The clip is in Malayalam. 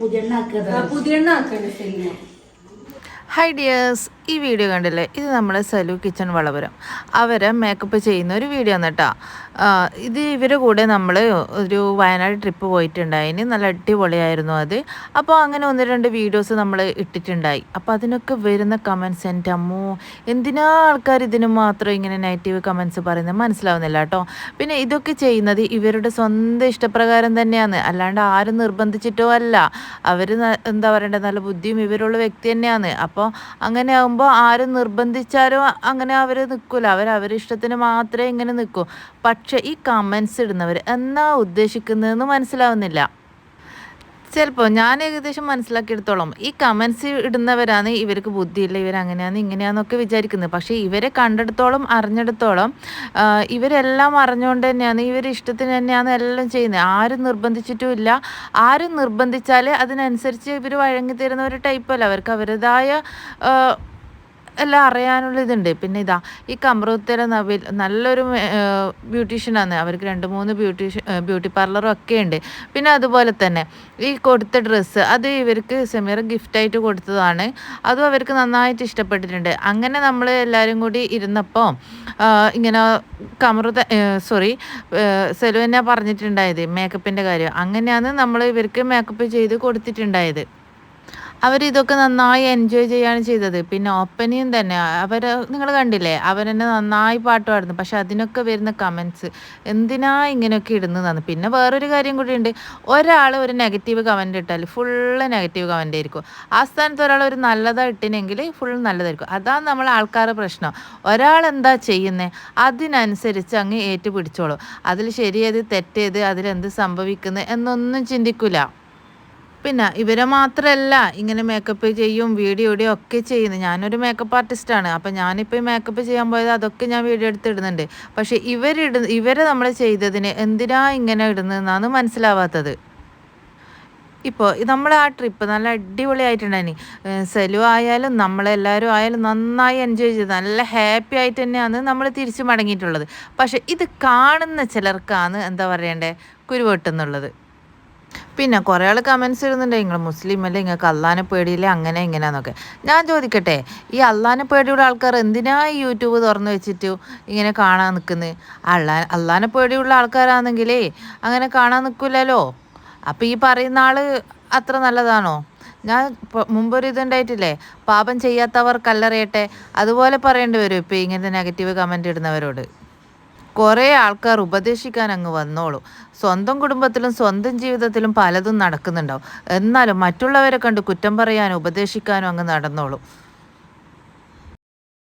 പുതിയ പുതിയ ആക്കണ്ട് ഹായ് ഡിയേഴ്സ് ഈ വീഡിയോ കണ്ടില്ലേ? ഇത് നമ്മളെ സലു കിച്ചൺ വളപുരം. അവരെ മേക്കപ്പ് ചെയ്യുന്ന ഒരു വീഡിയോ ആണ് ഇത് ഇവരുടെ കൂടെ നമ്മൾ ഒരു വയനാട് ട്രിപ്പ് പോയിട്ടുണ്ടായിന് നല്ല അടിപൊളിയായിരുന്നു അത്. അപ്പോൾ അങ്ങനെ ഒന്ന് രണ്ട് വീഡിയോസ് നമ്മൾ ഇട്ടിട്ടുണ്ടായി. അപ്പോൾ അതിനൊക്കെ വരുന്ന കമൻസ് എന്റെ അമ്മോ എന്തിനാ ആൾക്കാർ ഇതിന് മാത്രം ഇങ്ങനെ നെഗറ്റീവ് കമൻസ് പറയുന്നത്? മനസ്സിലാവുന്നില്ല കേട്ടോ പിന്നെ ഇതൊക്കെ ചെയ്യുന്നത് ഇവരുടെ സ്വന്തം ഇഷ്ടപ്രകാരം തന്നെയാണ്. അല്ലാണ്ട് ആരും നിർബന്ധിച്ചിട്ടോ അല്ല. അവർ എന്താ പറയേണ്ടത് നല്ല ബുദ്ധിയും ഇവരുള്ള വ്യക്തി തന്നെയാണ്. അപ്പോൾ അങ്ങനെ ആകുമ്പോൾ ആരും നിർബന്ധിച്ചാലും അങ്ങനെ അവർ നിൽക്കില്ല അവർ അവരുടെ ഇഷ്ടത്തിന് മാത്രമേ ഇങ്ങനെ നിൽക്കൂ പക്ഷേ ഈ കമൻസ് ഇടുന്നവർ എന്നാ ഉദ്ദേശിക്കുന്നതെന്ന് മനസ്സിലാവുന്നില്ല. ചിലപ്പോൾ ഞാൻ ഏകദേശം മനസ്സിലാക്കിയെടുത്തോളം ഈ കമൻസ് ഇടുന്നവരാണ് ഇവർക്ക് ബുദ്ധിയില്ല ഇവരങ്ങനെയാണ് ഇങ്ങനെയാണെന്നൊക്കെ വിചാരിക്കുന്നത് പക്ഷേ ഇവരെ കണ്ടെടുത്തോളം അറിഞ്ഞെടുത്തോളം ഇവരെല്ലാം അറിഞ്ഞുകൊണ്ട് തന്നെയാണ് ഇവർ ഇഷ്ടത്തിന് തന്നെയാണ് എല്ലാം ചെയ്യുന്നത് ആരും നിർബന്ധിച്ചിട്ടുമില്ല ആരും നിർബന്ധിച്ചാൽ അതിനനുസരിച്ച് ഇവർ വഴങ്ങി തരുന്ന ഒരു ടൈപ്പല്ല അവർക്ക് അവരുടേതായ എല്ലാം അറിയാനുള്ള ഇതുണ്ട്. പിന്നെ ഇതാ ഈ കമ്പ്രൂത്തര നവിൽ നല്ലൊരു ബ്യൂട്ടീഷ്യനാണ്. അവർക്ക് രണ്ട് മൂന്ന് ബ്യൂട്ടീഷ്യൻ ബ്യൂട്ടി പാർലറും ഒക്കെ ഉണ്ട്. പിന്നെ അതുപോലെ തന്നെ ഈ കൊടുത്ത ഡ്രസ്സ് അത് ഇവർക്ക് സെമീർ ഗിഫ്റ്റായിട്ട് കൊടുത്തതാണ്. അതും അവർക്ക് നന്നായിട്ട് ഇഷ്ടപ്പെട്ടിട്ടുണ്ട്. അങ്ങനെ നമ്മൾ എല്ലാവരും കൂടി ഇരുന്നപ്പോൾ ഇങ്ങനെ കമറു സോറി സെലുവിനെ പറഞ്ഞിട്ടുണ്ടായത് മേക്കപ്പിന്റെ കാര്യം. അങ്ങനെയാണ് നമ്മൾ ഇവർക്ക് മേക്കപ്പ് ചെയ്ത് കൊടുത്തിട്ടുണ്ടായത്. അവരിതൊക്കെ നന്നായി എൻജോയ് ചെയ്യാണ് ചെയ്തത്. പിന്നെ ഓപ്പനിയും തന്നെ അവർ നിങ്ങൾ കണ്ടില്ലേ അവരെന്നെ നന്നായി പാട്ട് പാടുന്നു പക്ഷെ അതിനൊക്കെ വരുന്ന കമൻസ് എന്തിനാ ഇങ്ങനെയൊക്കെ ഇടുന്നതാണ് പിന്നെ വേറൊരു കാര്യം കൂടി ഉണ്ട്. ഒരാൾ ഒരു നെഗറ്റീവ് കമന്റ് ഇട്ടാൽ ഫുള്ള് നെഗറ്റീവ് കമന്റ് ആയിരിക്കും. ആ സ്ഥാനത്ത് ഒരാൾ ഒരു നല്ലതാണ് ഇട്ടിനെങ്കിൽ ഫുൾ നല്ലതായിരിക്കും. അതാണ് നമ്മൾ ആൾക്കാരുടെ പ്രശ്നം. ഒരാൾ എന്താ ചെയ്യുന്നത് അതിനനുസരിച്ച് അങ്ങ് ഏറ്റുപിടിച്ചോളൂ. അതിൽ ശരിയേത് തെറ്റേത് അതിലെന്ത് സംഭവിക്കുന്നത് എന്നൊന്നും ചിന്തിക്കില്ല പിന്നെ ഇവരെ മാത്രമല്ല ഇങ്ങനെ മേക്കപ്പ് ചെയ്യും വീഡിയോ ഇടുകയും ഒക്കെ ചെയ്യുന്നത് ഞാനൊരു മേക്കപ്പ് ആർട്ടിസ്റ്റാണ് അപ്പം ഞാനിപ്പോൾ മേക്കപ്പ് ചെയ്യാൻ പോയത് അതൊക്കെ ഞാൻ വീഡിയോ എടുത്ത് ഇടുന്നുണ്ട് പക്ഷേ ഇവരിട ഇവരെ നമ്മൾ ചെയ്തതിന് എന്തിനാ ഇങ്ങനെ ഇടുന്നതെന്നാണ് മനസ്സിലാവാത്തത്. ഇപ്പോൾ നമ്മൾ ആ ട്രിപ്പ് നല്ല അടിപൊളിയായിട്ടുണ്ടായിനി സെലു ആയാലും നമ്മളെല്ലാവരും ആയാലും നന്നായി എൻജോയ് ചെയ്ത് നല്ല ഹാപ്പി ആയിട്ട് തന്നെയാണ് നമ്മൾ തിരിച്ചു മടങ്ങിയിട്ടുള്ളത്. പക്ഷേ ഇത് കാണുന്ന ചിലർക്കാണ് എന്താ പറയണ്ടേ? കുരുവെട്ടുന്നുള്ളത്. പിന്നെ കുറേ ആൾ കമൻസ് ഇടുന്നുണ്ട്. നിങ്ങൾ മുസ്ലിം അല്ലേ? നിങ്ങൾക്ക് അള്ളാനെ പേടിയില്ലേ? അങ്ങനെ ഇങ്ങനെയെന്നൊക്കെ ഞാൻ ചോദിക്കട്ടെ ഈ അള്ളാനെ പേടിയുള്ള ആൾക്കാർ എന്തിനാ ഈ യൂട്യൂബ് തുറന്ന് വെച്ചിട്ട് ഇങ്ങനെ കാണാൻ നിൽക്കുന്നത് അള്ളാ അള്ളാനെ പേടിയുള്ള ആൾക്കാരാണെങ്കിലേ അങ്ങനെ കാണാൻ നിൽക്കില്ലല്ലോ അപ്പം ഈ പറയുന്ന ആൾ അത്ര നല്ലതാണോ? ഞാൻ മുമ്പൊരു ഇതുണ്ടായിട്ടില്ലേ പാപം ചെയ്യാത്തവർ കല്ലറിയട്ടെ അതുപോലെ പറയേണ്ടി വരും ഇപ്പം ഇങ്ങനത്തെ നെഗറ്റീവ് കമന്റ് ഇടുന്നവരോട്. കുറേ ആൾക്കാർ ഉപദേശിക്കാൻ അങ്ങ് വന്നോളൂ. സ്വന്തം കുടുംബത്തിലും സ്വന്തം ജീവിതത്തിലും പലതും നടക്കുന്നുണ്ടാവും. എന്നാലും മറ്റുള്ളവരെ കണ്ട് കുറ്റം പറയാനും ഉപദേശിക്കാനും അങ്ങ് നടന്നോളൂ.